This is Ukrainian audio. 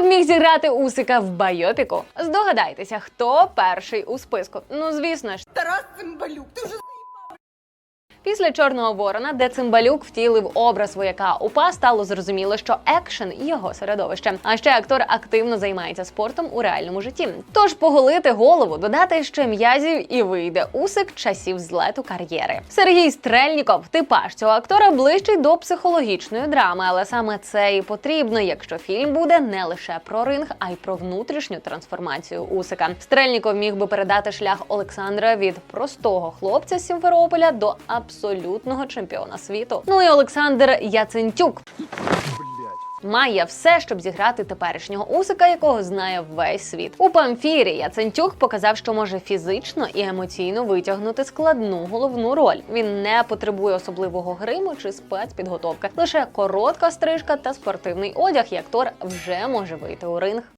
Б міг зіграти Усика в байопіку? Здогадайтеся, хто перший у списку. Ну звісно ж, Тарас Цимбалюк, ти вже Після чорного ворона, де цимбалюк втілив образ вояка УПА, стало зрозуміло, що екшен його середовище. А ще актор активно займається спортом у реальному житті. Тож поголити голову, додати ще м'язів і вийде усик часів злету кар'єри. Сергій Стрельніков, типаж цього актора ближчий до психологічної драми, але саме це і потрібно, якщо фільм буде не лише про ринг, а й про внутрішню трансформацію Усика. Стрельніков міг би передати шлях Олександра від простого хлопця з Сімферополя до абсолютного чемпіона світу. Ну і Олександр Яцентюк. Має все, щоб зіграти теперішнього усика, якого знає весь світ. У памфірі Яцентюк показав, що може фізично і емоційно витягнути складну головну роль. Він не потребує особливого гриму чи спецпідготовки. Лише коротка стрижка та спортивний одяг, і актор вже може вийти у ринг.